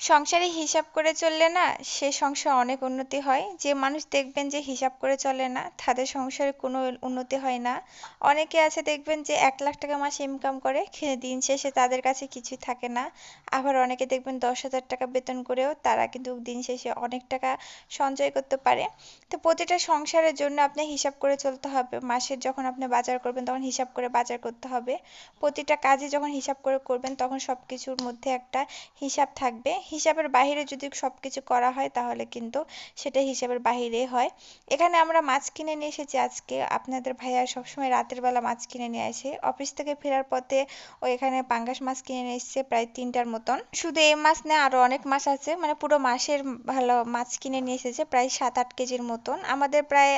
সংসারে হিসাব করে চললে না, সে সংসার অনেক উন্নতি হয়। যে মানুষ দেখবেন যে হিসাব করে চলে না, তাদের সংসারে কোনো উন্নতি হয় না। অনেকে আছে দেখবেন যে এক লাখ টাকা মাসে ইনকাম করে দিন শেষে তাদের কাছে কিছুই থাকে না। আবার অনেকে দেখবেন দশ হাজার টাকা বেতন করেও তারা কিন্তু দিন শেষে অনেক টাকা সঞ্চয় করতে পারে। তো প্রতিটা সংসারের জন্য আপনি হিসাব করে চলতে হবে। মাসের যখন আপনি বাজার করবেন তখন হিসাব করে বাজার করতে হবে। প্রতিটা কাজে যখন হিসাব করে করবেন তখন সব কিছুর মধ্যে একটা হিসাব থাকবে। হিসাবের বাহিরে যদি সব কিছু করা হয় তাহলে কিন্তু সেটা হিসাবের বাহিরে হয়। এখানে আমরা মাছ কিনে নিয়ে এসেছি আজকে। আপনাদের ভাইয়া সবসময় রাতের বেলা মাছ কিনে নিয়ে আসে। অফিস থেকে ফেরার পথে ও এখানে পাঙ্গাস মাছ কিনে নিয়ে এসেছে প্রায় তিনটার মতন। শুধু এই মাছ না, আরও অনেক মাছ আছে। মানে পুরো মাসের ভালো মাছ কিনে নিয়ে এসেছে, প্রায় সাত আট কেজির মতন। আমাদের প্রায়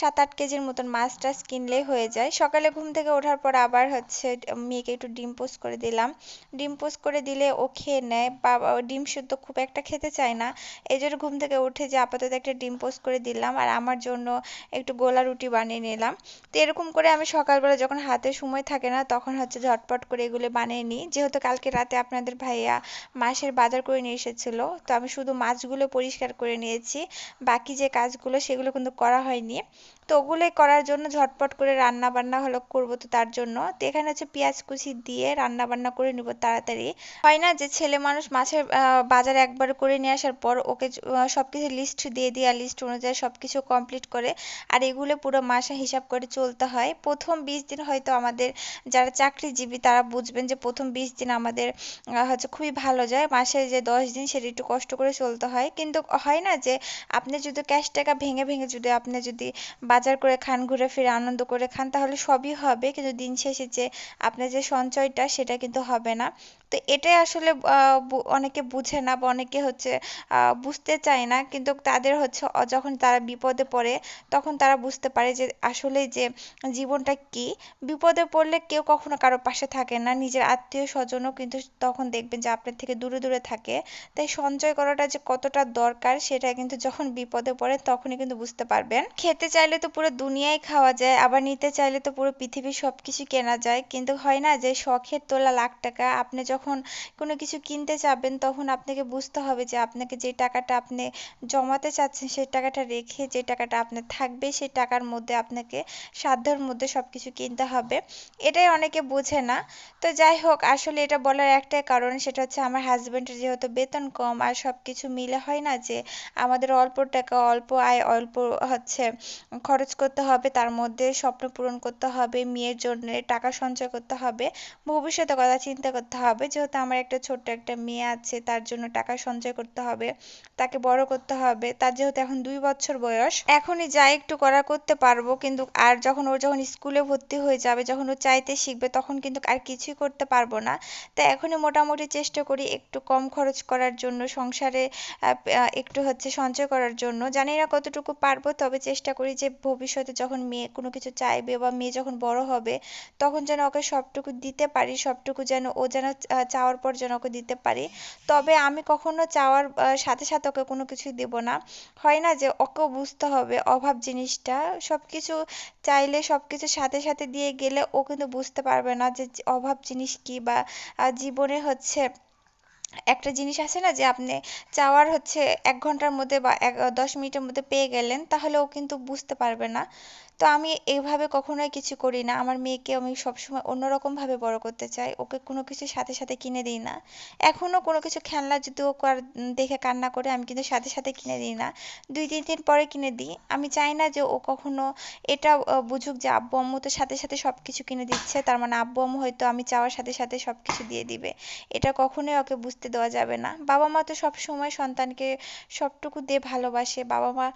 সাত আট কেজির মতন মাছ টাছ কিনলেই হয়ে যায়। সকালে ঘুম থেকে ওঠার পর আবার হচ্ছে, মেয়েকে একটু ডিম পোস্ট করে দিলাম। ডিম পোস্ট করে দিলে ও খেয়ে নেয়। বা ডিম সিদ্ধ খুব একটা খেতে চায় না। এই জন্য ঘুম থেকে উঠে যে আপাতত একটা ডিম পোস্ট করে দিলাম আর আমার জন্য একটু গোলা রুটি বানিয়ে নিলাম। তো এরকম করে আমি সকালবেলা যখন হাতে সময় থাকে না, তখন হচ্ছে ঝটপট করে এগুলো বানিয়ে নিই। যেহেতু কালকে রাতে আপনাদের ভাইয়া মাছের বাজার করে নিয়ে এসেছিল, তো আমি শুধু মাছগুলো পরিষ্কার করে নিয়েছি। বাকি যে কাজগুলো সেগুলো কিন্তু করা হয়নি। তো ওগুলোই করার জন্য ঝটপট করে রান্না বান্না হলো করব তো তার জন্য। তো এখানে হচ্ছে পেঁয়াজ কুচি দিয়ে রান্না বান্না করে নিব তাড়াতাড়ি। হয় না যে ছেলে মানুষ মাছের বাজার একবার করে নিয়ে আসার পর ওকে সবকিছু লিস্ট দিয়ে দিয়ে লিস্ট অনুযায়ী সবকিছু কমপ্লিট করে আর এগুলো পুরো মাসে হিসাব করে চলতে হয়। প্রথম বিশ দিন হয়তো আমাদের যারা চাকরিজীবী তারা বুঝবেন যে প্রথম বিশ দিন আমাদের হচ্ছে খুবই ভালো যায়। মাসে যে দশ দিন সেটা একটু কষ্ট করে চলতে হয়। কিন্তু হয় না যে আপনি যদি ক্যাশ টাকা ভেঙে ভেঙে যদি আপনি যদি বাজার করে খান, ঘুরে ফিরে আনন্দ করে খান, তাহলে সবই হবে। কিন্তু দিন শেষে যে আপনার যে সঞ্চয়টা সেটা কিন্তু হবে না। তো এটাই আসলে অনেকে বুঝে না বা অনেকে হচ্ছে বুঝতে চায় না। কিন্তু তাদের হচ্ছে যখন তারা বিপদে পড়ে, তখন তারা বুঝতে পারে যে আসলে যে জীবনটা কি। বিপদে পড়লে কেউ কখনো কারও পাশে থাকে না। নিজের আত্মীয় স্বজনও কিন্তু তখন দেখবেন যে আপনার থেকে দূরে দূরে থাকে। তাই সঞ্চয় করাটা যে কতটা দরকার, সেটা কিন্তু যখন বিপদে পড়ে, তখনই কিন্তু বুঝতে পারবেন। খেতে চাইলে তো পুরো দুনিয়াই খাওয়া যায়, আবার নিতে চাইলে তো পুরো পৃথিবীর সব কিছু কেনা যায়। কিন্তু হয় না যে, শখের তোলা লাখ টাকা, আপনি যখন কোনো কিছু কিনতে চাবেন তখন আপনাকে বুঝতে হবে যে আপনাকে যে টাকাটা আপনি জমাতে চাচ্ছেন সেই টাকাটা রেখে যে টাকাটা আপনার থাকবে সেই টাকার মধ্যে আপনাকে সাধ্যের মধ্যে সব কিছু কিনতে হবে। এটাই অনেকে বোঝে না। তো যাই হোক, আসলে এটা বলার একটাই কারণ, সেটা হচ্ছে আমার হাজব্যান্ডের যেহেতু বেতন কম আর সব কিছু মিলে হয় না যে আমাদের অল্প টাকা, অল্প আয়, অল্প হচ্ছে খরচ করতে হবে, তার মধ্যে স্বপ্ন পূরণ করতে হবে, মেয়ের জন্য টাকা সঞ্চয় করতে হবে, ভবিষ্যতের কথা চিন্তা করতে হবে। যেহেতু আমার একটা ছোট্ট একটা মেয়ে আছে, তার জন্য টাকা সঞ্চয় করতে হবে, তাকে বড় করতে হবে, তার যেহেতু এখন দুই বছর বয়স, এখনই যা একটু করা করতে পারব, কিন্তু আর যখন ও যখন স্কুলে ভর্তি হয়ে যাবে, যখন ও চাইতে শিখবে, তখন কিন্তু আর কিছুই করতে পারব না। তাই এখনই মোটামুটি চেষ্টা করি একটু কম খরচ করার জন্য, সংসারে একটু হচ্ছে সঞ্চয় করার জন্য। জানি না কতটুকু পারব, তবে চেষ্টা করি যে ভবিষ্যতে যখন মেয়ে কোনো কিছু চাইবে বা মেয়ে যখন বড় হবে, তখন যেন ওকে সবটুকু দিতে পারি, সবটুকু যেন ও যেন চাওয়ার পর যেন ওকে দিতে পারি। তবে আমি কখনো চাওয়ার সাথে সাথে ওকে কোনো কিছুই দেব না। হয় না যে ওকেও বুঝতে হবে অভাব জিনিসটা। সব কিছু চাইলে সব কিছু সাথে সাথে দিয়ে গেলে ও কিন্তু বুঝতে পারবে না যে অভাব জিনিস কি বা জীবনে হচ্ছে একটা জিনিস আছে না যে আপনি চাওয়ার হচ্ছে এক ঘণ্টার মধ্যে বা দশ মিনিটের মধ্যে পেয়ে গেলেন, তাহলে ও কিন্তু বুঝতে পারবে না। তো আমি এইভাবে কখনোই কিছু করি না। আমার মেয়েকে আমি সবসময় অন্যরকমভাবে বড় করতে চাই। ওকে কোনো কিছু সাথে সাথে কিনে দিই না। এখনও কোনো কিছু খেলনা যদি ও দেখে কান্না করে, আমি কিন্তু সাথে সাথে কিনে দিই না। দুই, তিন দিন পরে কিনে দিই। আমি চাই না যে ও কখনো এটা বুঝুক যে আব্বু, আম্মু তো সাথে সাথে সব কিছু কিনে দিচ্ছে। তার মানে আব্বু, আম্মু হয়তো আমি চাওয়ার সাথে সাথে সব কিছু দিয়ে দিবে। এটা কখনোই ওকে বুঝতে দেওয়া যাবে না। বাবা মা তো সব সময় সন্তানকে সবটুকু দিয়ে ভালোবাসে। বাবা মা,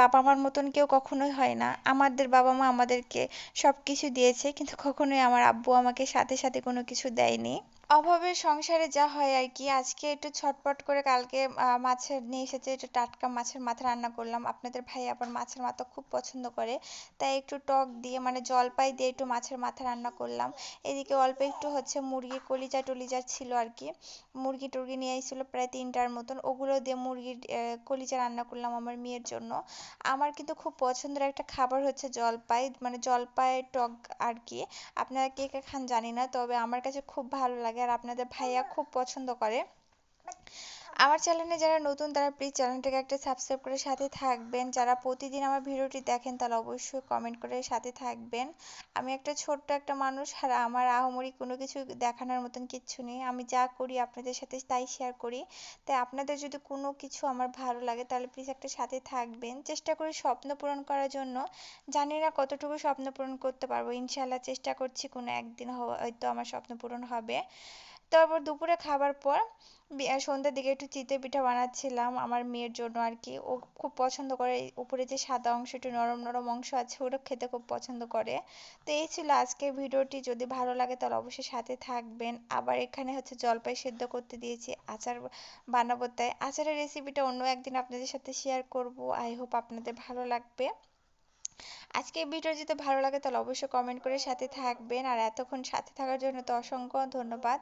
বাবা মার মতন কেউ কখনোই হয় না। আমাদের আমাদের বাবা মা আমাদেরকে সব কিছু দিয়েছে, কিন্তু কখনোই আমার আব্বু আমাকে সাথে সাথে কোনো কিছু দেয়নি। অভাবের সংসারে যা হয় আর কি, আজকে একটু ছটপট করে কালকে মাছের নিয়ে এসেছে, একটু টাটকা মাছের মাথা রান্না করলাম। আপনাদের ভাই আবার মাছের মাথা খুব পছন্দ করে, তাই একটু টক দিয়ে মানে জলপাই দিয়ে একটু মাছের মাথা রান্না করলাম। এদিকে অল্প একটু হচ্ছে মুরগির কলিজা টলিজা ছিল আর কি, মুরগি টুরগি নিয়ে এসেছিল প্রায় তিনটার মতন, ওগুলো দিয়ে মুরগির কলিজা রান্না করলাম আমার মেয়ের জন্য। আমার কিন্তু খুব পছন্দের একটা খাবার হচ্ছে জলপাই মানে জলপাই টক আর কি। আপনারা কে কে খান জানি না, তবে আমার কাছে খুব ভালো লাগে। আর আপনাদের ভাইয়া খুব পছন্দ করে। আমার চ্যানেলে যারা নতুন, তারা প্লিজ চ্যানেলটাকে একটা সাবস্ক্রাইব করে সাথে থাকবেন। যারা প্রতিদিন আমার ভিডিওটি দেখেন তারা অবশ্যই কমেন্ট করে সাথে থাকবেন। আমি একটা ছোট্ট একটা মানুষ, আর আমার আহামরি কোনো কিছু দেখানোর মতন কিচ্ছু নেই। আমি যা করি আপনাদের সাথে তাই শেয়ার করি। তাই আপনাদের যদি কোনো কিছু আমার ভালো লাগে, তাহলে প্লিজ একটা সাথে থাকবেন। চেষ্টা করি স্বপ্ন পূরণ করার জন্য। জানি না কতটুকু স্বপ্ন পূরণ করতে পারব। ইনশাল্লাহ চেষ্টা করছি কোনো একদিন হয়তো আমার স্বপ্ন পূরণ হবে। তারপর দুপুরে খাবার পর সন্ধ্যের দিকে একটু চিতই পিঠা বানাচ্ছিলাম আমার মেয়ের জন্য আর কি। ও খুব পছন্দ করে উপরে যে সাদা অংশ, একটু নরম নরম অংশ আছে ওটা খেতে খুব পছন্দ করে। তো এই ছিল আজকের ভিডিওটি। যদি ভালো লাগে তাহলে অবশ্যই সাথে থাকবেন। আবার এখানে হচ্ছে জলপাই সেদ্ধ করতে দিয়েছি, আচার বানাবো তাই। আচারের রেসিপিটা অন্য একদিন আপনাদের সাথে শেয়ার করব। আই হোপ আপনাদের ভালো লাগবে। আজকে ভিডিও যদি ভালো লাগে তাহলে অবশ্যই কমেন্ট করে সাথে থাকবেন। আর এতক্ষণ সাথে থাকার জন্য তো অসংখ্য ধন্যবাদ।